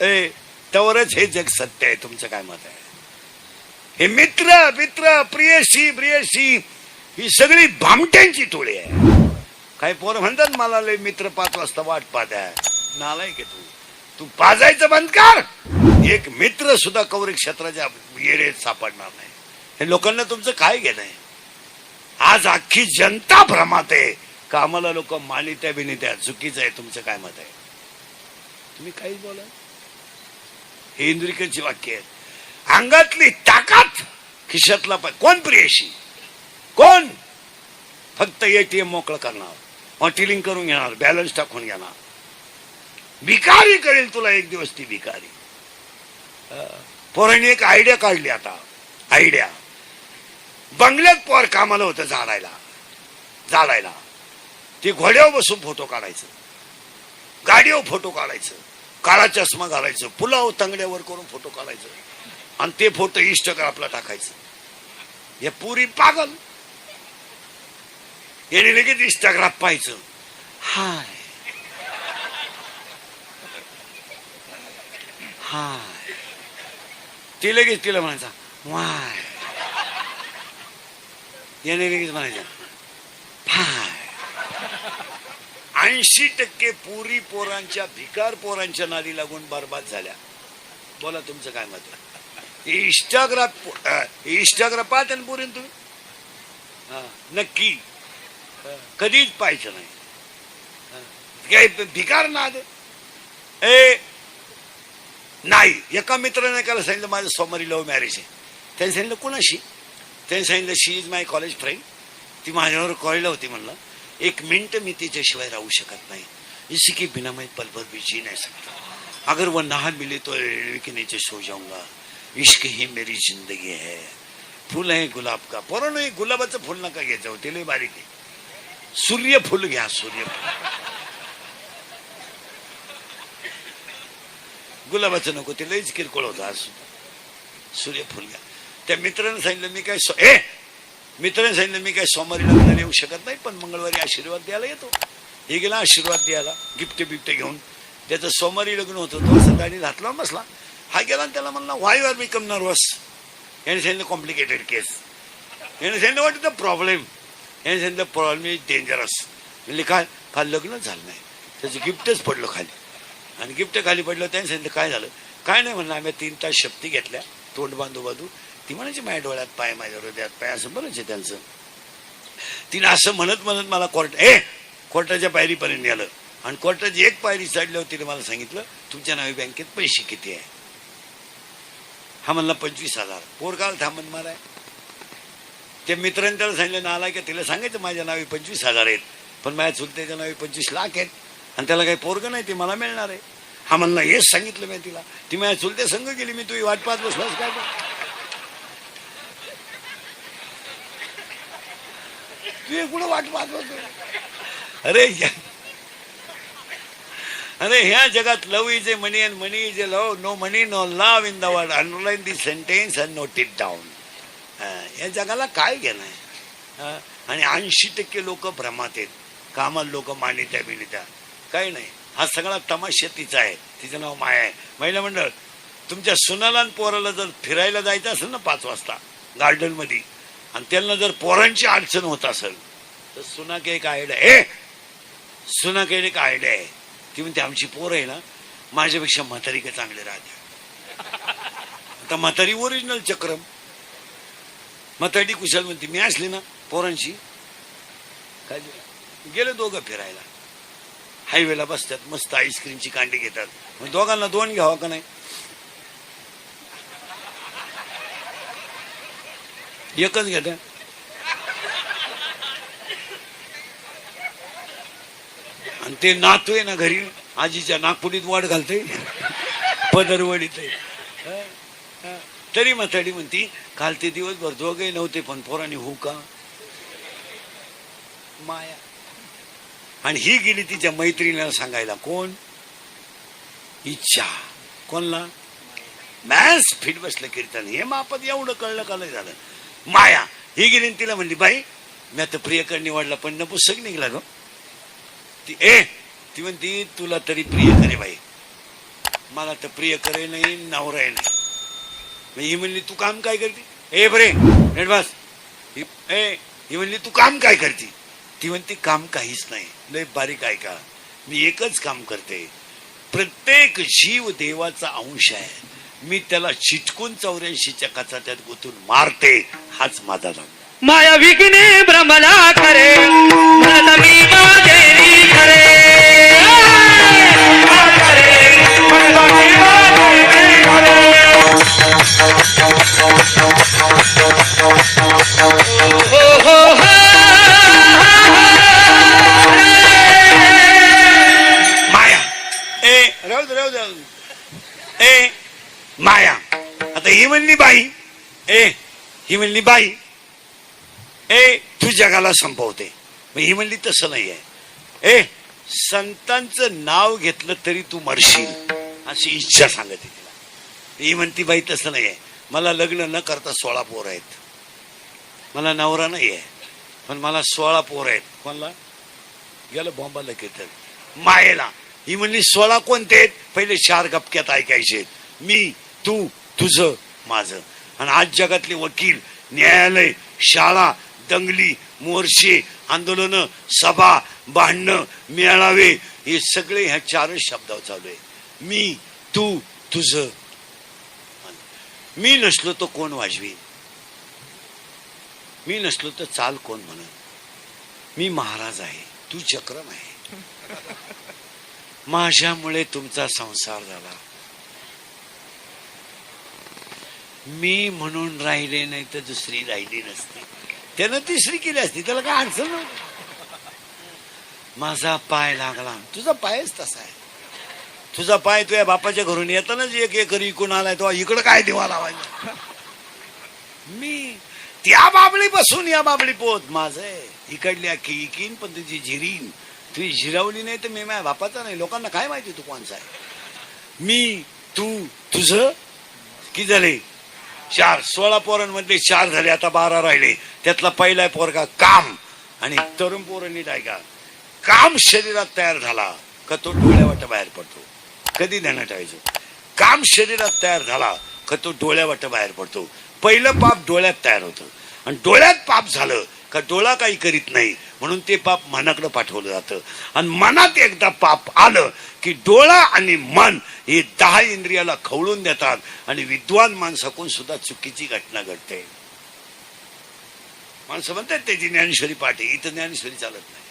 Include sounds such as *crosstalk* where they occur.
ए तवरच हे जग सत्य आहे तुमचं काय मत आहे? हे मित्र मित्र प्रियशी प्रियशी ही सगळी भामट्यांची टोळी आहे. काही पोरं म्हणतात मला लय मित्र पाच वाजता वाट पाहत आहे. नालाय की तू. तू पाजायचं बंद कर. एक मित्र सुद्धा कौरी क्षेत्राच्या येरेत सापडणार नाही. हे लोकांना तुमचं काय घेणं आहे? आज अख्खी जनता भ्रमात आहे. का आम्हाला लोक मानित्या बिनित्या चुकीचं आहे तुमचं काय मत आहे? तुम्ही काहीच बोला. हे इंद्रिकेची वाक्य आहेत. अंगातली ताकद खिशातला पाय कोण प्रियशी कोण? फक्त एटीएम मोकळं करणार. हॉटेलिंग करून घेणार बॅलन्स टाकून घेणार. भिकारी करेल तुला एक दिवस ती भिकारी. पोरांनी एक आयडिया काढली आता. आयडिया बंगल्यात पोर कामाला होतं झाडायला. झाडायला. ते घोड्यावर बसून फोटो काढायचं. गाडीवर फोटो काढायचं. काळा चष्मा घालायचं पुलाव तंगड्यावर करून फोटो काढायचं आणि ते फोटो इंस्टाग्रामला टाकायचं. हे पुरी पागल. याने लगेच इंस्टाग्राम पाहायचं. हाय. हाय. ते लगेच तिला म्हणायचा वाय. याने लगेच म्हणायचं ऐंशी टक्के पुरी पोरांच्या भिकार पोरांच्या नादी लागून बरबाद झाल्या. बोला तुमचं काय मत आहे? इंस्टाग्राम इंस्टाग्राम पाहते ना पुरी तुम्ही? हा, नक्की. कधीच पाहायचं नाही. काही काय भिकार नाद ए नाही एका मित्राने काल सांगितलं माझं सोमवारी लव्ह मॅरेज आहे. त्यांनी सांगितलं कुणाशी? त्यांनी सांगितलं she is my college friend ती माझ्यावर कॉलेजला होती म्हणलं. एक मिनिट मी तिच्याशिवाय राहू शकत नाही. इसी के बिना मैं पल भर भी जी नहीं सकता. अगर वो ना मिले तो रेलवे के नीचे सो जाऊँगा. इश्क ही मेरी ज़िंदगी है. फुल आहे गुलाब का. पोरानं हे गुलाबाचं फुल नका घ्यायचं हो, ते लय बारीक आहे सूर्यफुल घ्या सूर्यफुल गुलाबाचं नको ते लईच किरकोळ होतं सूर्यफुल घ्या त्या मित्राने सांगितलं मी काय ए मित्रांनी सांगितलं मी काय सोमवारी लग्नाला येऊ शकत नाही पण मंगळवारी आशीर्वाद द्यायला येतो. हे गेला आशीर्वाद द्यायला गिफ्ट बिफ्ट घेऊन. त्याचं सोमवारी लग्न होतं तो असं गाडी घातला बसला. हा गेला आणि त्याला म्हणला वाय आर बिकम नर्वस याने सांगितलं कॉम्प्लिकेटेड केस याने सांगितलं वाटत द प्रॉब्लेम याने सांगितलं प्रॉब्लेम इज डेंजरस म्हणजे काय फार लग्नच झालं नाही. त्याचं गिफ्टच पडलं खाली. आणि गिफ्ट खाली पडलं त्याने सांगितलं काय झालं? काय नाही म्हणलं आम्ही तीन तास शक्ती घेतल्या तोंड बांधू बांधू ती म्हणायची माझ्या डोळ्यात पाय माझ्या हृदयात पाय असं म्हणायचे त्यांचं. तिने असं म्हणत म्हणत मला कोर्ट ए कोर्टाच्या पायरीपर्यंत नेलं. आणि कोर्टाची एक पायरी चढल्यावर तिने मला सांगितलं तुमच्या नावे बँकेत पैसे किती आहे? हा म्हणला पंचवीस हजार. पोरकाल थांबत माराय. त्या मित्रांनी त्याला सांगितलं ना आला की तिला सांगायचं माझ्या नावे पंचवीस हजार आहेत पण माझ्या चुलत्याच्या नावे पंचवीस लाख आहेत आणि त्याला काही पोरग नाही ते मला मिळणार आहे. हा म्हणला हेच सांगितलं मी तिला. ती माझ्या चुलत्या संघ गेली मी तुझी वाट पाहत बसलास काय तू कुठं वाट पाहत अरे या- अरे ह्या जगात love is a money and money is a love no money no love in the world underline the sentence and note it down या जगाला काय घेणं आहे? आणि ऐंशी टक्के लोक भ्रमात आहेत. कामाला लोक मानित्या बिनित्या. काही नाही. हा सगळा तमाशा तिचा आहे. तिचं नाव माया आहे. महिला मंडळ तुमच्या सुनाला आणि पोराला जर फिरायला जायचं असेल ना पाच वाजता गार्डनमध्ये आणि त्यांना जर पोरांची अडचण होत असेल तर सुनाके एक आयडिया आहे. सुनाके एक आयडिया आहे. ती म्हणते आमची पोरं आहे ना माझ्यापेक्षा म्हातारी का चांगले राहते? *laughs* आता म्हातारी ओरिजिनल चक्रम. म्हातारी कुशल म्हणते मी असली ना पोरांची काय झालं? गेले दोघं फिरायला. हायवेला बसतात मस्त आईस्क्रीमची कांडी घेतात. मग दोघांना दोन घ्यावा का नाही? एकच घेत आणि ते नातू आहे ना घरी आजीच्या नागपुडीत वाढ घालते पदरवडीत तरी म्हाताडी म्हणती काल ते दिवसभर दोघे नव्हते पण पोरांनी हो का? माया. आणि ही गेली तिच्या मैत्रिणीला सांगायला कोण? इच्छा. कोणला? मॅस. फिट बसलं कीर्तन. हे मापत एवढं कळलं का नाही झालं? माया. ही गेली तिला म्हणली बाई मी आता प्रियकर निवडला पण न पुस्तक निघला ग. ती ए ती म्हणती तुला तरी प्रिय करे बाई. मला तर प्रिय करे नाही नवराय नाही. मग ही म्हणली तू काम काय करते? ए बरे नेट ए ही म्हणली तू काम काय करते? ती म्हणती काम काहीच नाही लय बारीक आहे का मी एकच काम करते. प्रत्येक जीव देवाचा अंश आहे. मी त्याला चिटकून चौऱ्याऐंशीच्या कचाट्यात गुतून मारते हाच माझा धंदा. माया विघ्ने भ्रमला खरे मी माझेरी खरे. ही म्हणली बाई. ए. ही म्हणली बाई. ए. तू जगाला संपवते. मग ही म्हणली तसं नाही आहे ए. संतांचं नाव घेतलं तरी तू मरशील अशी इच्छा सांगते तिला. ही म्हणती बाई तसं नाही आहे मला लग्न न करता सोळा पोर आहेत. मला नवरा नाही आहे पण मला सोळा पोर आहेत. कोणला? गेलं बॉम्बाला कीर्तन मायेला. ही म्हणली सोळा कोणते आहेत? पहिले चार गपक्यात ऐकायचे मी तू तुझं माझं. आणि आज जगातले वकील न्यायालय शाळा दंगली मोर्चे आंदोलन सभा भांडणं मेळावे हे सगळे ह्या चारच शब्दावर चालू आहे. मी तू तुझं. मी नसलो तो कोण वाजवी मी नसलो तर चाल कोण म्हणत मी महाराज आहे तू चक्रम आहे. *laughs* माझ्यामुळे तुमचा संसार झाला. मी म्हणून राहिले नाही तर दुसरी राहिली नसती. त्यानं तिसरी केली असती त्याला काय अडचण नव्हती माझा पाय लागला. तुझा पायच तसा आहे. तुझा पाय तुझ्या बापाच्या घरून येतानाच एक एकर इकून आलाय तो इकडं काय देवा लावायला मी त्या बाबळी बसून या बाबळी पोत माझ इकडली अख्खी इकीन पण तुझी झिरीन. तुझी झिरवली नाही तर मी माझ्या बापाचा नाही. लोकांना काय माहिती तू कोणचा आहे? मी तू तुझ किती झाले चार सोळा पोरांमध्ये चार झाले आता बारा राहिले. त्यातला पहिला पोरगा काम. आणि तरुण पोरांनी नीट का काम शरीरात तयार झाला का तो डोळ्यावाट बाहेर पडतो. कधी ध्यानात ठेवायचो? काम शरीरात तयार झाला का तो डोळ्यावाट बाहेर पडतो. पहिलं पाप डोळ्यात तयार होतं. आणि डोळ्यात पाप झालं का डोळा काही करीत नाही. म्हणून ते पाप मनाकडे पाठवलं जातं. आणि मनात एकदा पाप आलं की डोळा आणि मन हे दहा इंद्रियाला खवळून देतात आणि विद्वान माणसाकून सुद्धा चुकीची घटना घडते. माणसं म्हणतात त्याची ज्ञानेश्वरी पाठी इथं ज्ञानेश्वरी चालत नाही.